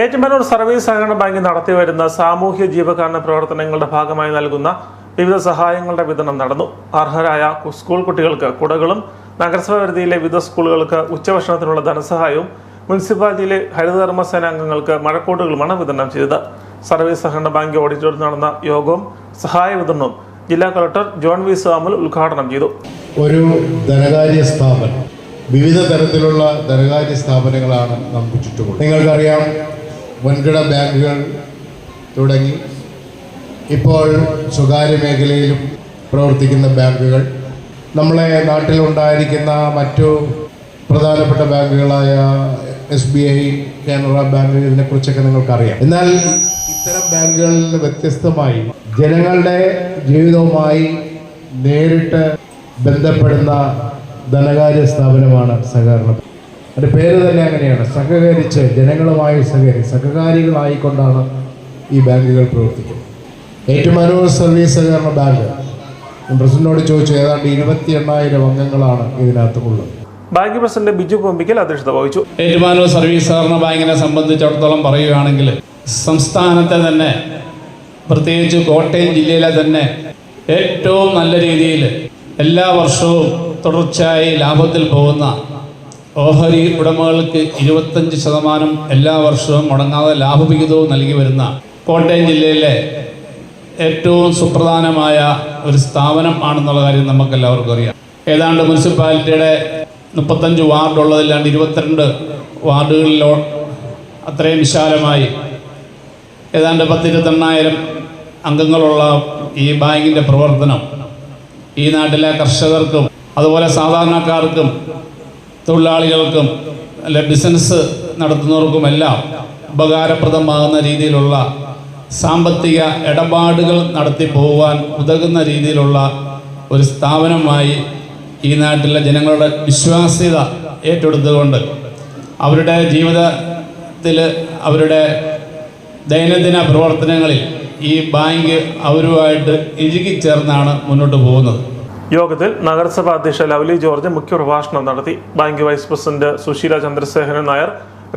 Ettumanoor service സഹകരണ bank നടത്തിവരുന്ന സാമൂഹ്യ ജീവകാരണ പ്രവർത്തനങ്ങളുടെ ഭാഗമായി നൽകുന്ന വിവിധ സഹായങ്ങളുടെ വിതരണം നടന്നു. അർഹരായ സ്കൂൾ കുട്ടികൾക്ക് കുടകളും നഗരസഭ പരിധിയിലെ വിവിധ സ്കൂളുകൾക്ക് ഉച്ചഭക്ഷണത്തിനുള്ള ധനസഹായവും മുനിസിപ്പാലിറ്റിയിലെ ഹരിതകർമ്മ സേന അംഗങ്ങൾക്ക് മഴക്കോട്ടുകളുമാണ് വിതരണം ചെയ്തത്. സർവീസ് സഹകരണ ബാങ്ക് ഓഡിറ്റോറിയത്തിൽ നടന്ന യോഗവും സഹായ വിതരണവും ജില്ലാ കളക്ടർ ജോൺ വി സാമുൽ ഉദ്ഘാടനം ചെയ്തു. ഒരു ധനകാര്യ സ്ഥാപനം. വിവിധ തരത്തിലുള്ള ധനകാര്യ സ്ഥാപനങ്ങളാണ് നമുക്ക് ചുറ്റുമുള്ളത്. നിങ്ങൾക്കറിയാം വൻകിട ബാങ്കുകൾ തുടങ്ങി. ഇപ്പോൾ സ്വകാര്യ മേഖലയിലും പ്രവർത്തിക്കുന്ന ബാങ്കുകൾ. നമ്മളെ നാട്ടിലുണ്ടായിരിക്കുന്ന മറ്റു പ്രധാനപ്പെട്ട ബാങ്കുകളായ S B I Canara bank ഇതിനെക്കുറിച്ചൊക്കെ നിങ്ങൾക്കറിയാം. എന്നാൽ ഇത്തരം ബാങ്കുകളിൽ നിന്ന് വ്യത്യസ്തമായി ജനങ്ങളുടെ ജീവിതവുമായി നേരിട്ട് ബന്ധപ്പെടുന്ന ധനകാര്യ സ്ഥാപനമാണ് സഹകരണ അതിന്റെ പേര് തന്നെ അങ്ങനെയാണ്. സഹകരിച്ച് ജനങ്ങളുമായി സഹകരി സഹകാരികളായിക്കൊണ്ടാണ് ഈ ബാങ്കുകൾ പ്രവർത്തിക്കുന്നത്. ഏറ്റവും ഏറ്റുമാനൂർ സർവീസ് സഹകരണ ബാങ്ക്. ഞാൻ പ്രസിഡന്റിനോട് ചോദിച്ചു ഏതാണ്ട് ഇരുപത്തി എണ്ണായിരം അംഗങ്ങളാണ് ഇതിനകത്ത് ഉള്ളത് ബാങ്ക് പ്രസിഡന്റ് ബിജു പൊമ്പിക്കൽ അധ്യക്ഷത വഹിച്ചു. ഏറ്റുമാനൂർ സർവീസ് സഹകരണ ബാങ്കിനെ സംബന്ധിച്ചിടത്തോളം പറയുകയാണെങ്കിൽ സംസ്ഥാനത്തെ തന്നെ പ്രത്യേകിച്ച് കോട്ടയം ജില്ലയിലെ തന്നെ ഏറ്റവും നല്ല രീതിയിൽ എല്ലാ വർഷവും തുടർച്ചയായി ലാഭത്തിൽ പോകുന്ന ഓഹരി ഉടമകൾക്ക് ഇരുപത്തഞ്ച് ശതമാനം എല്ലാ വർഷവും മുടങ്ങാതെ ലാഭവിഹിതവും നൽകി വരുന്ന കോട്ടയം ജില്ലയിലെ ഏറ്റവും സുപ്രധാനമായ ഒരു സ്ഥാപനം ആണെന്നുള്ള കാര്യം നമുക്ക് എല്ലാവർക്കും അറിയാം. ഏതാണ്ട് മുനിസിപ്പാലിറ്റിയുടെ മുപ്പത്തഞ്ച് വാർഡുള്ളതിലാണ്ട് ഇരുപത്തിരണ്ട് വാർഡുകളിലോ അത്രയും വിശാലമായി ഏതാണ്ട് പത്തിരുപത്തെണ്ണായിരം അംഗങ്ങളുള്ള ഈ ബാങ്കിന്റെ പ്രവർത്തനം ഈ നാട്ടിലെ കർഷകർക്കും അതുപോലെ സാധാരണക്കാർക്കും തൊഴിലാളികൾക്കും അല്ലെ ബിസിനസ് നടത്തുന്നവർക്കുമെല്ലാം ഉപകാരപ്രദമാകുന്ന രീതിയിലുള്ള സാമ്പത്തിക ഇടപാടുകൾ നടത്തി പോകുവാൻ ഉതകുന്ന രീതിയിലുള്ള ഒരു സ്ഥാപനമായി ഈ നാട്ടിലെ ജനങ്ങളുടെ വിശ്വാസ്യത ഏറ്റെടുത്തുകൊണ്ട് അവരുടെ ജീവിതത്തിൽ അവരുടെ ദൈനംദിന പ്രവർത്തനങ്ങളിൽ ഈ ബാങ്ക് അവരുമായിട്ട് ഇഴുകിച്ചേർന്നാണ് മുന്നോട്ട് പോകുന്നത്. യോഗത്തിൽ നഗരസഭാ അധ്യക്ഷ ലവ്ലി ജോർജ് മുഖ്യപ്രഭാഷണം നടത്തി. Bank vice president Susheela Chandrasekharan Nair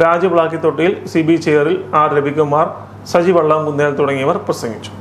Raju ബ്ലാക്കിത്തൊട്ടിയിൽ C B ചെയറിൽ ആർ രവികുമാർ സജി വള്ളംകുന്നേൽ തുടങ്ങിയവർ പ്രസംഗിച്ചു.